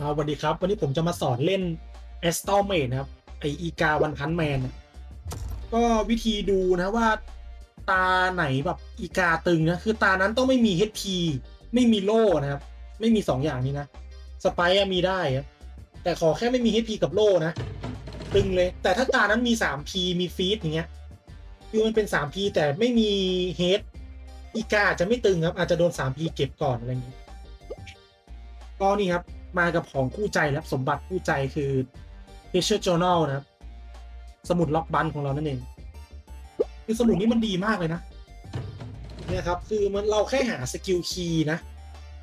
อ่าสวัสดีครับ วันนี้ผมจะมาสอนเล่น a s t o m a t e นะครับ ไออีกาวันพันแมนก็วิธีดูนะว่า ตาไหนแบบอีกาตึงนะ คือตานั้นต้องไม่มี HP ไม่มีโล่นะครับ ไม่มีสองอย่างนี้นะ สไปมีได้ครับแต่ขอแค่ไม่มี HP กับโล่นะ ตึงเลย แต่ถ้าตานั้นมี 3P มีฟีดอย่างเงี้ย คือมันเป็น 3P แต่ไม่มีเฮดอีกาอาจจะไม่ตึงครับ อาจจะโดน 3P เก็บก่อนอะไรอย่างนี้ยก็นี่ครับ มากับของคู่ใจแล้วสมบัติคู่ใจคือ Treasure Journal นะครับ สมุดล็อกบันของเรานั่นเอง คือสมุดนี้มันดีมากเลยนะเนี่ยครับ คือมันเราแค่หาสกิลคีย์นะ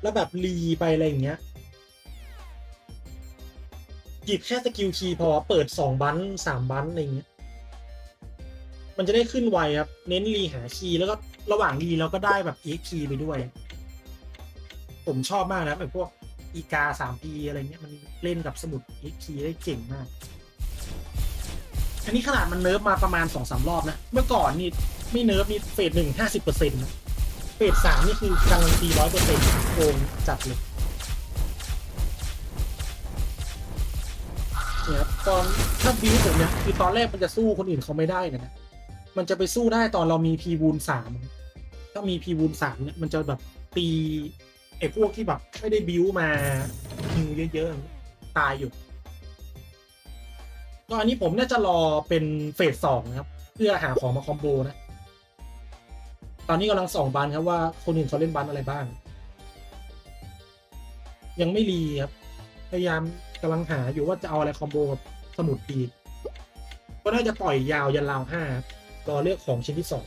แล้วแบบรีไปอะไรอย่างเงี้ยหยิบแค่สกิลคีย์พอเปิดสองบันสามบันอะไรอย่างเงี้ยมันจะได้ขึ้นไวครับ เน้นรีหาคีย์แล้วก็ระหว่างรีเราก็ได้แบบ EXP ไปด้วย ผมชอบมากนะไอ้พวก อีกาสามปีอะไรเงี้ยมันเล่นกับสมุด EXP ได้เก่งมาก อันนี้ขนาดมันเนิร์ฟมาประมาณสองสามรอบนะ เมื่อก่อนนี่ไม่เนิร์ฟนี่เฟสหนึ่งห้าสิบเปอร์เซ็นต์นะเฟสสามนี่คือการันตีร้อยเปอร์เซ็นต์โกงจัดเลยเนี่ยครับตอนถ้าบิวผมเนี่ยคือตอนแรกมันจะสู้คนอื่นเขาไม่ได้นะนะมันจะไปสู้ได้ตอนเรามีพีวูนสามถ้ามีพีวูนสามเนี่ยมันจะแบบตี ไอ้พวกที่แบบไม่ได้บิวมาฮิวเยอะๆ ตายอยู่ก็อันนี้ผมน่าจะรอเป็นเฟสสองนะครับ เพื่อหาของมาคอมโบนะ ตอนนี้กำลังส่องบันครับว่าคนอื่นเขาเล่นบันอะไรบ้าง ยังไม่รีครับ พยายามกำลังหาอยู่ว่าจะเอาอะไรคอมโบกับสมุดดีก็น่าจะปล่อยยาวยันราวห้ารอเลือกของชิ้นที่สอง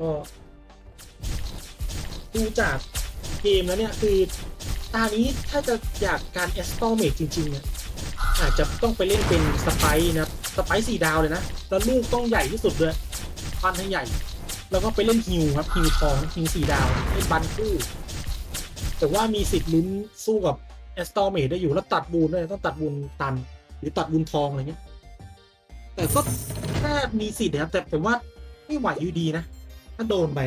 ก็ ดูจากเกมแล้วเนี่ยคือตานี้ถ้าจะอยากการแอสตอเมจจริงๆเนี่ยอาจจะต้องไปเล่นเป็นสไปร์นะสไปร์สี่ดาวเลยนะ แล้วลูกต้องใหญ่ที่สุดเลยฟันให้ใหญ่ แล้วก็ไปเล่นฮิวครับฮิวทองฮิวสี่ดาวเล่นบันคู่ แต่ว่ามีสิทธิ์ลุ้นสู้กับแอสตอเมจได้อยู่แล้วตัดบูนด้วยต้องตัดบูนตัน หรือตัดบุญทองอะไรเงี้ยแต่ก็แค่มีสิทธิ์นะครับแต่ผมว่าไม่ไหวอยู่ดีนะ ถ้าโดนไป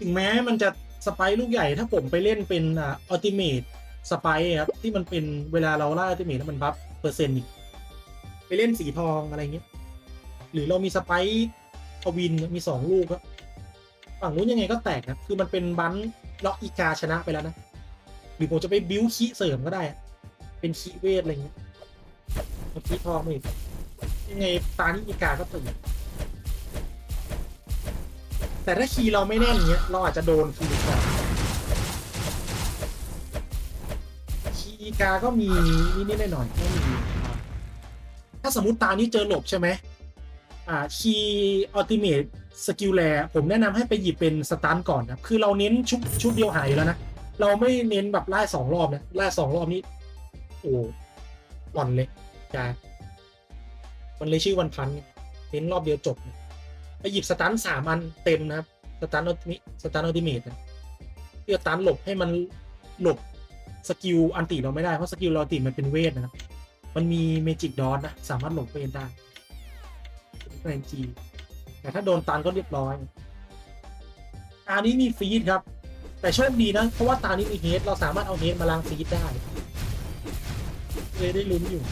ถึงแม้มันจะสไปร์ลูกใหญ่ถ้าผมไปเล่นเป็นอ่าอัลติเมทสไปร์ครับ ที่มันเป็นเวลาเราล่าอัลติเมทแล้วมันบัฟเปอร์เซ็นต์อีก ไปเล่นสีทองอะไรเงี้ยหรือเรามีสไปร์ทวินมีสองลูกครับฝั่งนู้นยังไงก็แตกนะคือมันเป็นบันล็อกอีกาชนะไปแล้วนะ หรือผมจะไปบิ้วคีเสริมก็ได้ เป็นคีเวทอะไรเงี้ยเอาคีทองมาอีกยังไงตานี่อีกาก็ตื่น แต่ถ้าคีย์เราไม่แน่นเงี้ยเราอาจจะโดนคีย์ก่อนคีย์กาก็มีนิดๆหน่อยๆก็มีถ้าสมมติตานี้เจอหลบใช่ไหมอ่าคีย์อัลติเมทสกิลแลผมแนะนำให้ไปหยิบเป็นสตันก่อนนะคือเราเน้นชุดชุดเดียวหายแล้วนะ เราไม่เน้นแบบไล่สองรอบนะไล่สองรอบนี้ โอ้หวันเลยจ้ามันเลยชื่อวันพันเน้นรอบเดียวจบ ไปหยิบสตันสามอันเต็มนะครับสตันอัติมิสตันอัติเมทนะเพื่อตันหลบให้มันหลบสกิลอันติเราไม่ได้ เพราะสกิลเราติมันเป็นเวทนะครับ มันมีเมจิกดอนนะ สามารถหลบเวทได้แรงจีแต่ถ้าโดนตันก็เรียบร้อยอันนี้มีฟีดครับ แต่โชคดีนะ เพราะว่าตานี้มีเฮดเราสามารถเอาเฮดมาล้างฟีดได้ เลยได้ลุ้นอยู่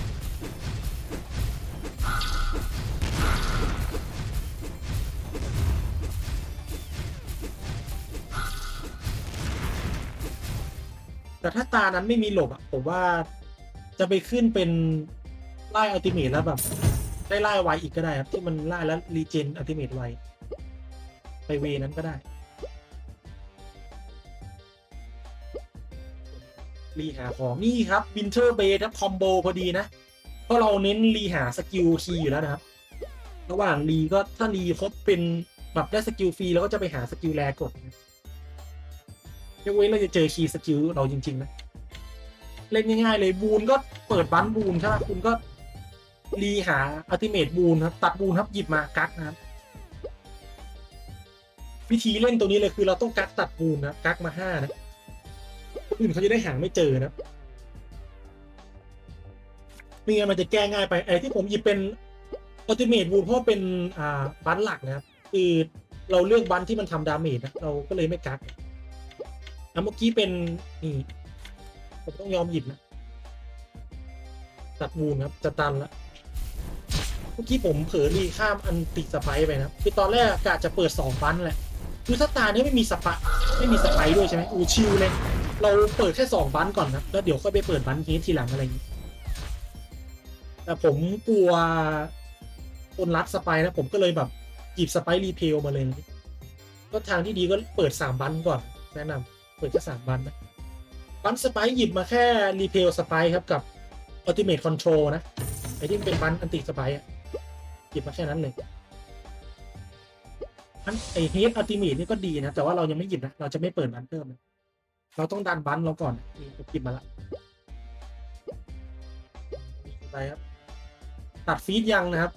แต่ถ้าตานั้นไม่มีหลบอะผมว่าจะไปขึ้นเป็นไล่อัลติเมทแล้วแบบ ได้ไล่ไวอีกก็ได้ครับ ที่มันไล่แล้วรีเจนอัลติเมทไวไปเวนั้นก็ได้ รีหาของนี่ครับวินเทอร์เบย์ครับคอมโบพอดีนะ เพราะเราเน้นรีหาสกิลคีอยู่แล้วนะครับ ระหว่างรีก็ถ้ารีครบเป็นแบบได้สกิลฟรีแล้วก็จะไปหาสกิลแรกดนะ ยกเว้นเราจะเจอคีย์สกิลเราจริง ๆ นะ เล่นง่าย ๆ เลยบูนก็เปิดบันบูนใช่ไหมคุณก็รีหาอัลติเมทบูนครับ ตัดบูนครับหยิบมากักนะครับ วิธีเล่นตัวนี้เลยคือเราต้องกักตัดบูนนะกักมาห้านะคนอื่นเขาจะได้หางไม่เจอนะไม่งั้นมันจะแก้ง่ายไปไอ้ที่ผมหยิบเป็นอัลติเมทวูเพราะเป็นอ่าบันหลักนะครับคือเราเลือกบันที่มันทำดาเมจนะเราก็เลยไม่กัก อะเมื่อกี้เป็นนี่ผมต้องยอมหยิบนะตัดวูนครับ จะตันละเมื่อกี้ผมเผลอรีข้ามอันติสไปไปนะครับคือตอนแรกกะจะเปิดสองบันแหละคือถ้าตาเนี้ยไม่มีสปะไม่มีสไปด้วยใช่ไหมอูชิวเลย เราเปิดแค่สองบันก่อนนะแล้วเดี๋ยวค่อยไปเปิดบันเฮดทีหลังอะไรอย่างนี้แต่ผมกลัวคนรัดสไปนะ ผมก็เลยแบบหยิบสไปร์รีเพลมาเลย ก็ทางที่ดีก็เปิดสามบันก่อนแนะนำ ปิดแค่สามบันนะบันสไปร์หยิบมาแค่รีเพลสไปร์ครับกับอัลติเมทคอนโทรลนะ ไอที่เป็นบันอันติสไปร์อะหยิบมาแค่นั้นเลยอันไอเฮดอัลติเมทนี่ก็ดีนะ แต่ว่าเรายังไม่หยิบนะ เราจะไม่เปิดบันเพิ่มนะเราต้องดันบันเราก่อนนี่ผมหยิบมาละไปครับ ตัดฟีดยังนะครับ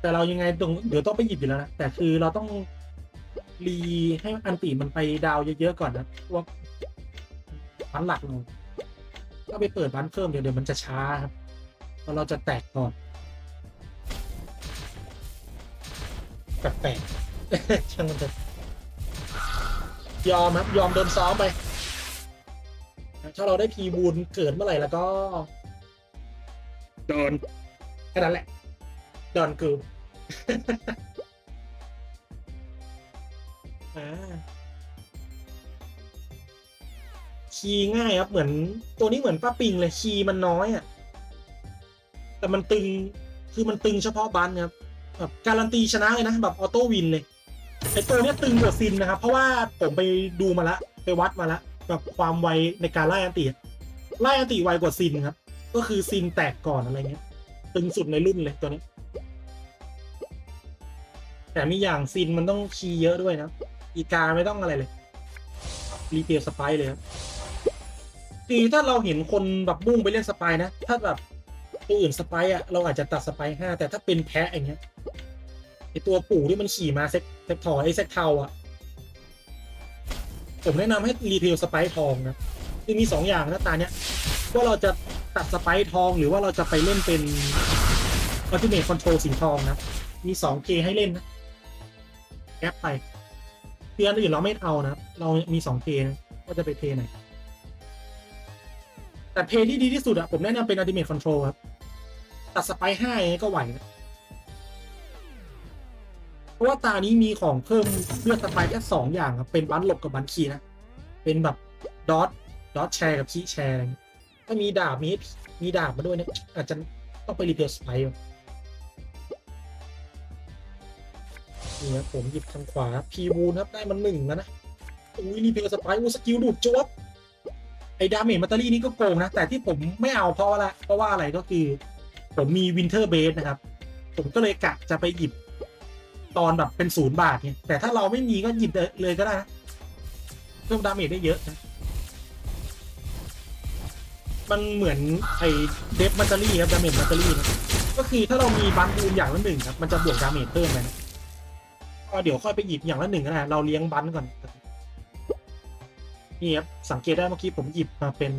แต่เรายังไงตรงเดี๋ยวต้องไปหยิบอยู่แล้วนะ แต่คือเราต้อง รีให้อันติมันไปดาวเยอะๆก่อนนะพวกบันหลักเราถ้าไปเปิดบันเพิ่มเดี๋ยวเดี๋ยวมันจะช้าครับเพราะเราจะแตกก่อนแปลกๆช่างมันเถอะยอมครับ ยอมโดนซ้อมไป ถ้าเราได้พีบูนเกิดเมื่อไหร่แล้วก็โดนแค่นั้นแหละโดนกู อ่าคีย์ง่ายครับเหมือนตัวนี้เหมือนป้าปิงเลยคีย์มันน้อยอะ แต่มันตึงคือมันตึงเฉพาะบันครับแบบการันตีชนะเลยนะแบบออโต้วินเลยไอตัวเนี้ยตึงกว่าซินนะครับ เพราะว่าผมไปดูมาละ ไปวัดมาละแบบความไวในการไล่อันติไล่อันติไวกว่าซินครับ ก็คือซินแตกก่อนอะไรเงี้ย ตึงสุดในรุ่นเลยตัวนี้ แต่มีอย่างซินมันต้องคีย์เยอะด้วยนะ อีกาไม่ต้องอะไรเลย รีเพลสไปเลยครับคือถ้าเราเห็นคนแบบบุ้งไปเล่นสไปนะ ถ้าแบบตัวอื่นสไปอะ เราอาจจะตัดสไปห้าแต่ถ้าเป็นแพะอย่างเงี้ยไอตัวปู่ที่มันขี่มาเซ็กเซ็กทอไอเซ็กเทาอะ ผมแนะนำให้รีเพลสไปทองนะคือมีสองอย่างนะตาเนี้ยว่าเราจะตัดสไปทองหรือว่าเราจะไปเล่นเป็นอัลติเมทคอนโทรลสีทองนะ มีสองเพให้เล่นนะแอปไป เพื่อนอื่นเราไม่เอานะ เรามีสองเพนะว่าจะไปเพไหนแต่เพที่ดีที่สุดอะผมแนะนำเป็น Ultimate Control ครับ ตัดสไปห้าองก็ไหวนะเพราะว่าตานี้มีของเพิ่มเลือดสไปแค่สองอย่างครับ เป็นบันหลบกับบันคีนะ เป็นแบบดอทดอทแชร์กับคีแชร์อะไรถ้ามีดาบมีมีดาบมาด้วยเนี่ยอาจจะต้องไปรีเพลสไปครั นี่ครับผมหยิบทางขวาพีบูนครับได้มันหนึ่งแล้วนะอุ้ยรีเพลสไปอูสกิลดูดจวบไอ้ดาเมจมัตเตอรี่นี่ก็โกงนะ แต่ที่ผมไม่เอาเพราะว่าอะไรเพราะว่าอะไรก็คือ ผมมีวินเทอร์เบสนะครับ ผมก็เลยกะจะไปหยิบตอนแบบเป็นศูนย์บาทเนี่ยแต่ถ้าเราไม่มีก็หยิบเลยก็ได้นะเพิ่มดาเมจได้เยอะนะมันเหมือนไอ้เดฟมัตเตอรี่ครับดาเมจมัตเตอรี่นะก็คือถ้าเรามีบันบูนอย่างละหนึ่งครับมันจะบวกดาเมจเพิ่มไปนะ ก็เดี๋ยวค่อยไปหยิบอย่างละหนึ่งก็ได้เราเลี้ยงบันก่อนนี่ครับสังเกตได้เมื่อกี้ผมหยิบมาเป็น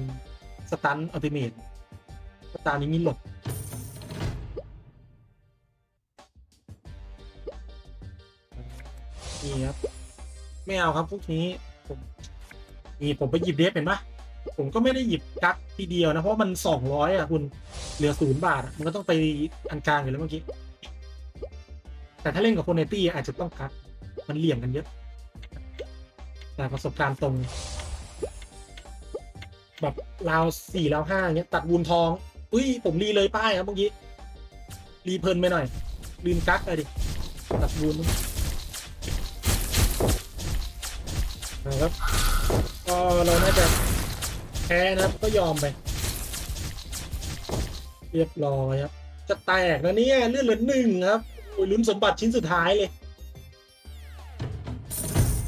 สตันอัลติเมทสตาร์นี้มีหลบนี่ครับไม่เอาครับพวกนี้ผมนี่ผมไปหยิบเดฟเห็นปะผมก็ไม่ได้หยิบกั๊กทีเดียวนะ เพราะมันสองร้อยอะคุณเหลือศูนย์บาท มันก็ต้องไปอันกลางอยู่แล้วเมื่อกี้ แต่ถ้าเล่นกับคนในตี้อาจจะต้องคัดมันเหลี่ยมกันเยอะ แต่ประสบการณ์ตรง แบบราวสี่ราวห้าเงี้ย ตัดวูนทอง อุ้ย ผมรีเลยป้ายครับเมื่อกี้ รีเพลินไปหน่อย ลืมกักเลยดิ ตัดวูนนะครับก็เราน่าจะแพ้นะครับก็ยอมไป เรียบร้อยครับ จะแตกนะเนี่ยเลือดเหลือหนึ่งครับ โอ้ยลุ้นสมบัติชิ้นสุดท้ายเลย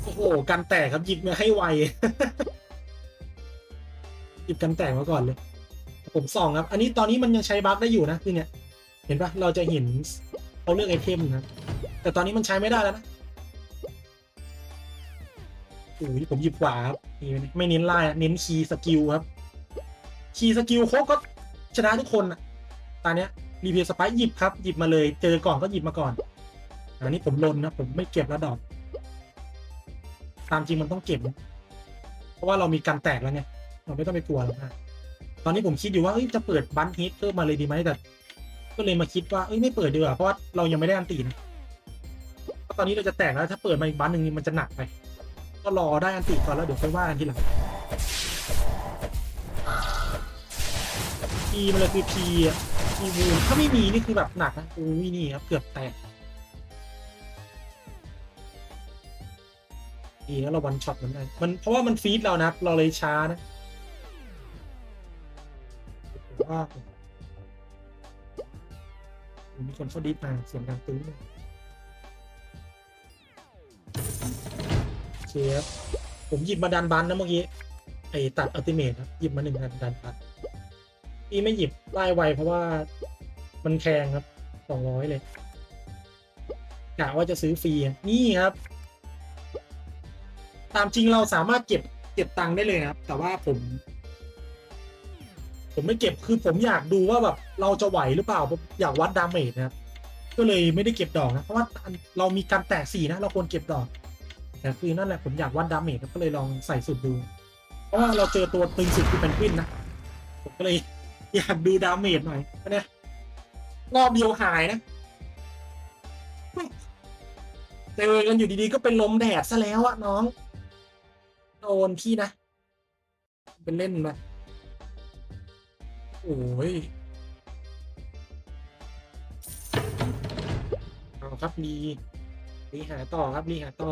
โอ้โห กันแตกครับหยิบมาให้ไว หยิบกันแตกมาก่อนเลย ผมส่องครับ อันนี้ตอนนี้มันยังใช้บัฟได้อยู่นะคือเนี่ย เห็นปะเราจะเห็นเขาเลือกไอเทมนะ แต่ตอนนี้มันใช้ไม่ได้แล้วนะโอ้ยผมหยิบขวาครับไม่เน้นไล่อะเน้นคีย์สกิลครับคีย์สกิลโคกก็ชนะทุกคนอะตอนเนี้ย รีเพลสไปหยิบครับ หยิบมาเลย เจอก่อนก็หยิบมาก่อน อันนี้ผมลนนะ ผมไม่เก็บแล้วดอก ตามจริงมันต้องเก็บนะราะว่าเรามีกันแตกแล้วไงเราไม่ต้องไปกลัวหรอกนะตอนนี้ผมคิดอยู่ว่าเอ้ยจะเปิดบันฮิตเพิ่มมาเลยดีไหมแต่ ก็เลยมาคิดว่าเอ้ยไม่เปิดดีกว่าเพราะว่าเรายังไม่ได้อันตีนเพราะตอนนี้เราจะแตกแล้วถ้าเปิดมาอีกบันหนึ่งมันจะหนักไป ก็รอได้อันตีก่อนแล้วเดี๋ยวค่อยว่ากันทีหลังพีมันเลยคือพีอะีวูนถ้าไม่มีนี่คือแบบหนักนะอุ้ยนี่ครับเกือบแตกดีแล้เราวันช็อตมันได้มันเพราะว่ามันฟีดเรานะเราเลยช้านะว่ามีคนเข้าดิสมาเสียงดังตื้อเลยโอเคครับผมหยิบมาดันบันนะเมื่อกี้ไอ้ตัดอัลติเมทครับหยิบมาหนึ่งดันดันบัน ที่ไม่หยิบไล่ไวเพราะว่ามันแพงครับสองร้อยเลยกะว่าจะซื้อฟรีนี่ครับ ตามจริงเราสามารถเก็บเก็บตังค์ได้เลยนะครับ แต่ว่าผม ผมไม่เก็บคือผมอยากดูว่าแบบเราจะไหวหรือเปล่าผมอยากวัดดาเมจนะครับก็เลยไม่ได้เก็บดอกนะเพราะว่าเรามีการแตกสี่นะ เราควรเก็บดอก แต่คือนั่นแหละผมอยากวัดดาเมจก็เลยลองใส่สุดดู เพราะว่าเราเจอตัวตึงสุดคือเป็นกวินนะผมก็เลย อยากดูดาเมจหน่อยนะรอบเดียวหายนะเจอกันอยู่ดีๆก็เป็นลมแดดซะแล้วอะน้อง โดนพี่นะ เป็นเล่นมาโอ้ยเอาครับรีรีหาต่อครับรีหาต่อ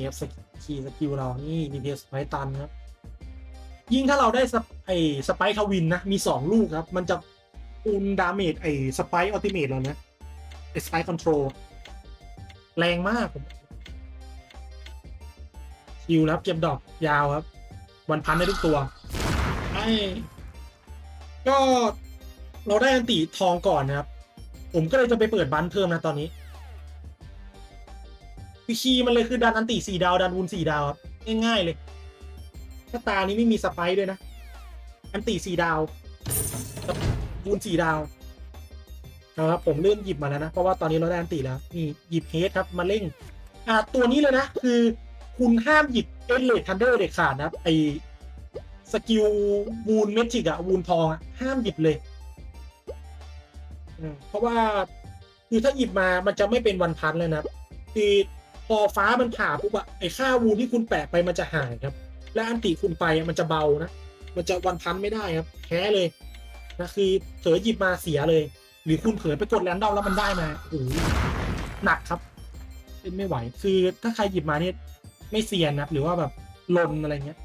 นี่ครับสกีสกิลเรานี่ดีเพสไพตันครับ ยิ่งถ้าเราได้สไอสไปค์ทวินนะ มีสองลูกครับ มันจะคูณดาเมจไอสไปค์อัลติเมทเรานะไอสไปค์คอนโทรลแรงมากผมคิวแล้วเก็บดอกยาวครับ วันพันได้ทุกตัวไอ้ก็เราได้อันติทองก่อนนะครับ ผมก็เลยจะไปเปิดบันเพิ่มนะตอนนี้ คือคีย์มันเลยคือดันอันติสี่ดาวดันวูนสี่ดาวครับง่ายๆเลยถ้าตานี้ไม่มีสไปร์ด้วยนะ อันติสี่ดาวกับวูนสี่ดาวนะครับผมเริ่มหยิบมาแล้วนะ เพราะว่าตอนนี้เราได้อันติแล้วนี่หยิบเฮดครับมาเร่ง อ่าตัวนี้เลยนะ คือคุณห้ามหยิบเอเลดทันเดอร์เด็ดขาดนะครับไอสกิลวูนเมจิกอะวูนทองอะห้ามหยิบเลยอืมเพราะว่าคือถ้าหยิบมามันจะไม่เป็นวันพันเลยนะคือ พอฟ้ามันผ่าปุ๊บอะไอค่าวูนที่คุณแปะไปมันจะหายครับ และอันติคุณไปมันจะเบานะ มันจะวันพันไม่ได้ครับแพ้เลยนะคือเผลอหยิบมาเสียเลย หรือคุณเผลอไปกดแรนดอมแล้วมันได้มาโอ้หนักครับเล่นไม่ไหว คือถ้าใครหยิบมาเนี่ยไม่เซียนนะหรือว่าแบบลนอะไรเงี้ย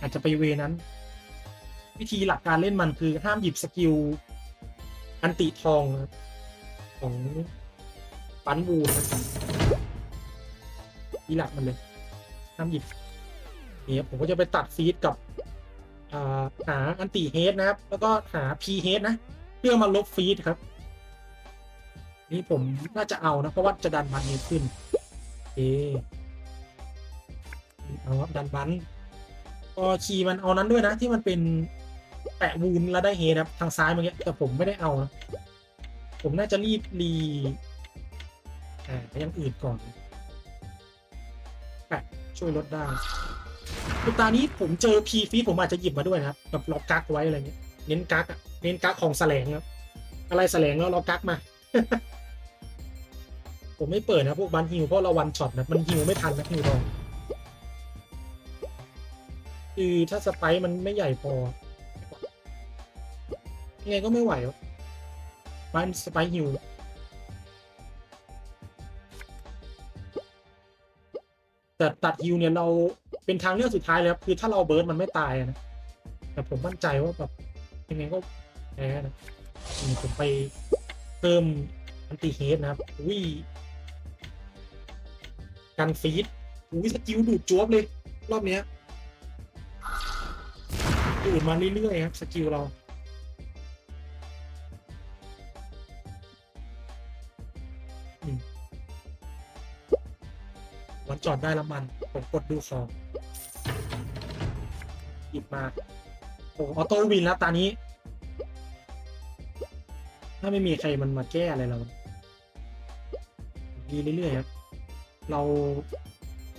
อาจจะไปเวนั้น วิธีหลักการเล่นมันคือห้ามหยิบสกิลอันติทองของปันวูนะ ที่หลักมันเลยห้ามหยิบนี่ครับผมก็จะไปตัดฟีดกับาหาอันติเฮดนะครับ แล้วก็หาพีเฮดนะ เพื่อมาลบฟีดครับ นี่ผมน่าจะเอานะ เพราะว่าจะดันบันนี้ขึ้นโอเอาครับดันบันก็คีมันเอานั้นด้วยนะ ที่มันเป็นแปะวูนแล้วได้เฮดครับ ทางซ้ายเมื่อกี้แต่ผมไม่ได้เอานะ ผมน่าจะรีบรีอ่าอยังอื่นก่อน แปะช่วยลดได้คือตานี้ผมเจอพีฟีผมอาจจะหยิบมาด้วยนะครับแบบล็อกกักไว้อะไรเงี้ยเน้นกักอะเน้นกักของแสลงครับอะไรแสลงแล้วเรากักมา ผมไม่เปิดนะพวกบันฮิวเพราะเราวันช็อตนะมันฮิวไม่ทันนะฮิวทองคือถ้าสไปมันไม่ใหญ่พอยังไงก็ไม่ไหววะบ้านสไปฮิว แต่ตัดฮิวเนี่ยเราเป็นทางเลือกสุดท้ายแล้วคือถ้าเราเบิร์ดมันไม่ตายนะแต่ผมมั่นใจว่าแบบยังไงก็แพ้นะผมไปเพิ่มอันติเฮดนะครับอุ้ยกันฟีดอุ้ยสกิลดูดจวบเลย รอบเนี้ยดูดมาเรื่อยๆครับ สกิลเรา จอดได้และมัน ผมกดดูของหยิบมาโอ้ออโต้วินแล้วตานี้ ถ้าไม่มีใครมันมาแก้อะไรเราดีเรื่อยๆครับ เรา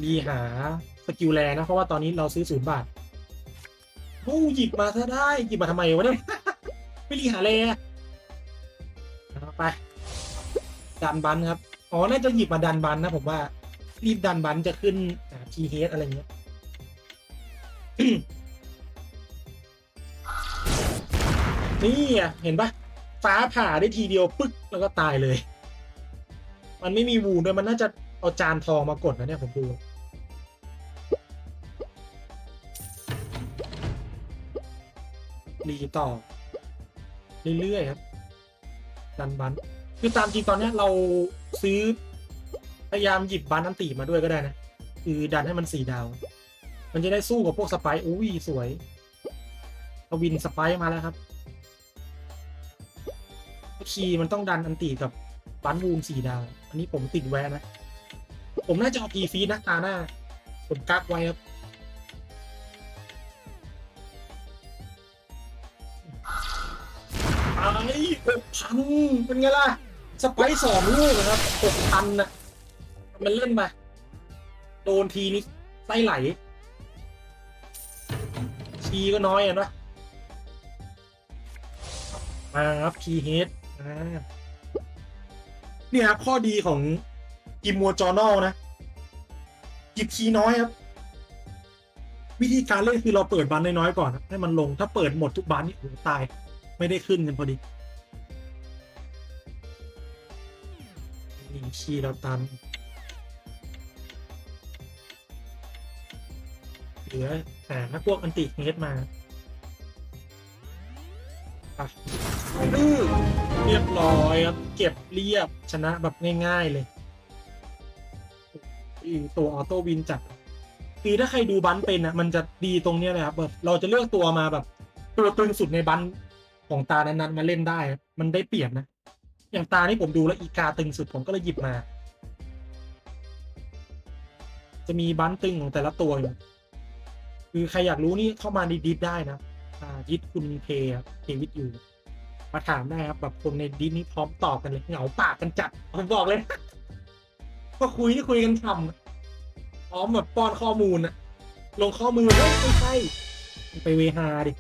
รีหาสกิลแลนะ เพราะว่าตอนนี้เราซื้อศูนย์บาทโอ้หยิบมาซะได้ หยิบมาทำไมวะเนี่ย ไม่รีหาแลไป ดันบันครับ อ๋อ น่าจะหยิบมาดันบันนะผมว่า รีบดันบันจะขึ้นทีเฮดอะไรเงี้ยนี่อะเห็นปะฟ้าผ่าได้ทีเดียวปึ๊กแล้วก็ตายเลย มันไม่มีวูนด้วยมันน่าจะเอาจานทองมากดนะเนี่ยผมดูรีต่อ เรื่อยๆครับดันบัน คือตามจริงตอนนี้เราซื้อ พยายามหยิบบันอันตีมาด้วยก็ได้นะ คือดันให้มันสี่ดาว มันจะได้สู้กับพวกสไปร์อุ้ยสวยเอาวินสไปร์มาแล้วครับคีมันต้องดันอันตีกับบันวูมสี่ดาว อันนี้ผมติดแวนะ ผมน่าจะเอาพีฟีนะตาหน้า ผมกักไว้ครับไอ้หกพันเป็นไงล่ะ สไปสองลูกนะครับหกพันน่ะ มันเล่นไปโดนทีนี้ไส้ไหลคีก็น้อยอะนะมาครับคีเฮดเนี่ยครับข้อดีของกิมมัวจอนอลนะหยิบคีน้อยครับ วิธีการเล่นคือเราเปิดบันน้อยๆก่อนให้มันลงถ้าเปิดหมดทุกบันนี่โอ้ตาย ไม่ได้ขึ้นกันพอดีนี่คีเราตัน เหลือหาพวกอันติเฮดมาไปอื้อเรียบร้อยครับ เก็บเรียบชนะแบบง่าย ๆ เลยอีตัวออโต้วินจัดคือถ้าใครดูบันเป็นอะ มันจะดีตรงเนี้ยเลยครับแบบเราจะเลือกตัวมาแบบ ตัวตึงสุดในบันของตานั้นๆมาเล่นได้ มันได้เปรียบนะ อย่างตานี่ผมดูแล้วอีกาตึงสุดผมก็เลยหยิบมา จะมีบันตึงของแต่ละตัวอยู่ คือใครอยากรู้นี่เข้ามาในดิสได้นะอ่าดิสคุณเพย์เพย์วิตอยู่มาถามได้ครับแบบคนในดิสนี้พร้อมตอบกันเลยเหงาปากกันจัดผมบอกเลยก็คุยที่คุยกันทำพร้อมแบบป้อนข้อมูลอะลงข้อมือเฮ้ยไม่ใช่ไปเวฮาดิ